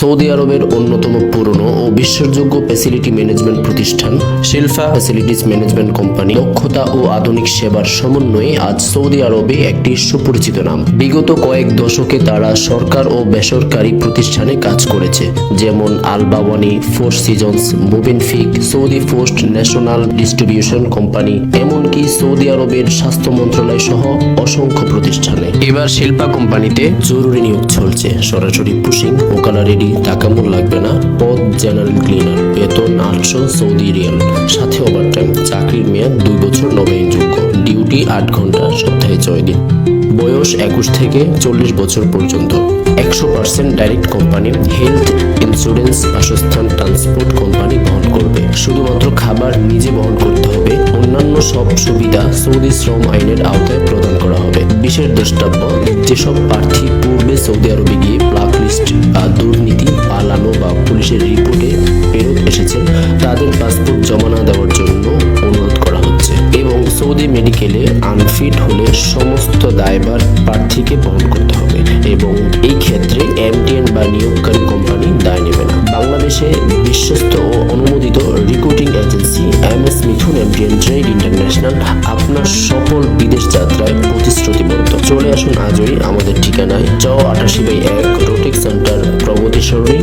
Saudi আরবের অন্যতম পুরনো ও বিশ্বাসযোগ্য ফ্যাসিলিটি ম্যানেজমেন্ট প্রতিষ্ঠান শিলফা ফ্যাসিলিটিস ম্যানেজমেন্ট কোম্পানি দক্ষতা ও আধুনিক সেবার সমন্বয়ে আজ সৌদি আরবে একটি সুপরিচিত নাম। বিগত কয়েক দশকে তারা সরকার ও বেসরকারি প্রতিষ্ঠানে কাজ করেছে যেমন Albawani four seasons মুবিনফিক Saudi post national distribution company এমনকি সৌদি আরবের স্বাস্থ্য মন্ত্রণালয় সহ অসংখ্য প্রতিষ্ঠানে। এবার শিল্পা কোম্পানিতে জরুরি নিয়োগ চলছে। সরাসরি পুশিং ওকালা টাকামুর লাগবে না। পদ জেনারেল ক্লিনার বেতন আটশো সৌদি রিয়াল সাথে ওভারটাইম চাকরির মেয়াদ দুই বছর নবায়নযোগ্য ডিউটি আট ঘণ্টা, সপ্তাহে ছয় দিন। বয়স একুশ থেকে চল্লিশ বছর পর্যন্ত। একশো percent direct company health insurance বাসস্থান ট্রান্সপোর্ট কোম্পানি বহন করবে। শুধুমাত্র খাবার নিজে বহন করতে হবে। অন্যান্য সব সুবিধা সৌদি শ্রম আইনের আওতায় প্রদান করা হবে। বিশেষ দ্রষ্টব্য, যেসব প্রার্থী পূর্বে সৌদি আরবে গিয়ে এসেছেন তাদের পাসপোর্ট জমা না দেওয়ার জন্য অনুরোধ করা হচ্ছে এবং সৌদি মেডিকেলে আনফিট হলে সমস্ত দায়ভার প্রার্থীকে বহন করতে হবে এবং এই ক্ষেত্রে এমটিএন বা নিয়োগকারী কোম্পানি দায় নেবে না। বাংলাদেশে বিশ্বস্ত ও অনুমোদিত recruiting agency M S Mithun MTN trade international আপনার সফল বিদেশ যাত্রায় প্রতিশ্রুতিবদ্ধ। চলে আসুন আজই আমাদের ঠিকানায় চ আটাশি বাই এক রোটিক সেন্টার প্রগতি সরণি